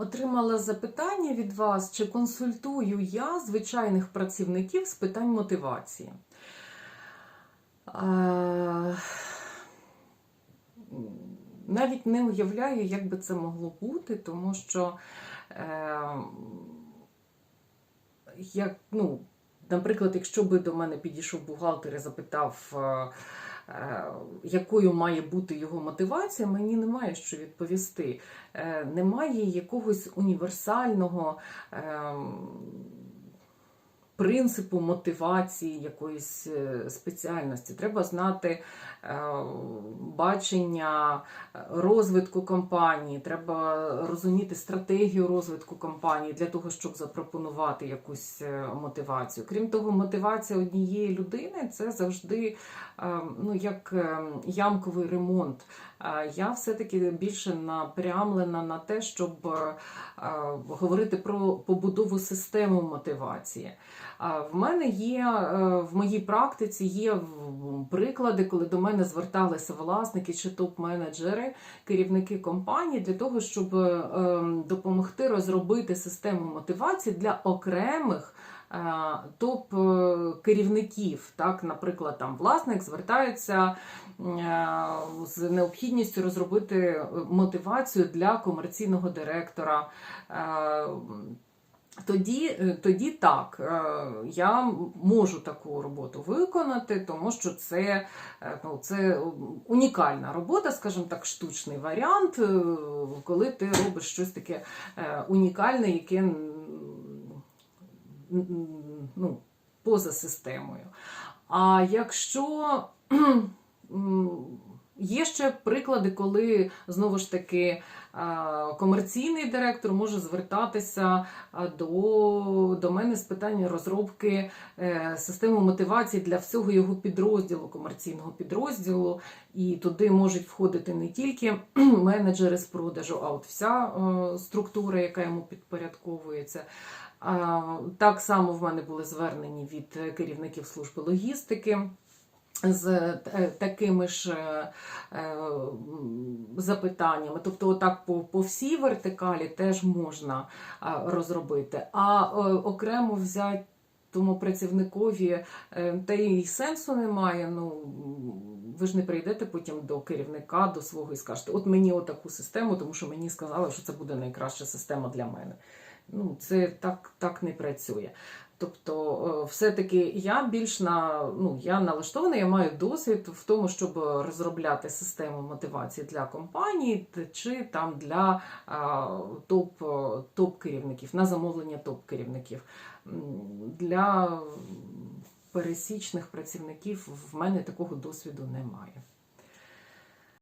Отримала запитання від вас, чи консультую я звичайних працівників з питань мотивації. Е, Навіть не уявляю, як би це могло бути, тому що е, як, ну, наприклад, якщо би до мене підійшов бухгалтер і запитав, е, е, якою має бути його мотивація, мені немає що відповісти. Е, Немає якогось універсального е, принципу мотивації якоїсь е, спеціальності. Треба знати е, бачення розвитку компанії, треба розуміти стратегію розвитку компанії для того, щоб запропонувати якусь е, мотивацію. Крім того, мотивація однієї людини це завжди е, ну, як е, ямковий ремонт. Е, Я все-таки більше напрямлена на те, щоб е, е, говорити про побудову системи мотивації. В мене є е, в моїй практиці є приклади, коли до мене зверталися власники чи топ-менеджери, керівники компаній для того, щоб е, ем, допомогти розробити систему мотивації для окремих. е, Топ-керівників, так, наприклад, там власник звертається з необхідністю розробити мотивацію для комерційного директора. Тоді, е, тоді так, е, я можу таку роботу виконати, тому що це, е, ну, це унікальна робота, скажімо так, штучний варіант, коли ти робиш щось таке унікальне, яке ну, поза системою. А якщо є ще приклади, коли знову ж таки е, комерційний директор може звертатися е, до, до мене з питання розробки е, системи мотивації для всього його підрозділу, комерційного підрозділу, і туди можуть входити не тільки менеджери з продажу, а от вся структура, яка йому підпорядковується. Так само в мене були звернені від керівників служби логістики з е, такими ж е, е, запитаннями. Тобто, отак по, по всій вертикалі теж можна розробити. А е, окремо взяти тому працівникові е, та й сенсу немає. Ну ви ж не прийдете потім до керівника, до свого і скажете, от мені отаку систему, тому що мені сказали, що це буде найкраща система для мене. Ну, це так, так не працює. Тобто, е, все-таки я більш на ну я налаштована, я маю досвід в тому, щоб розробляти систему мотивації для компаній чи там для топ, топ керівників на замовлення топ керівників. Для пересічних працівників в мене такого досвіду немає.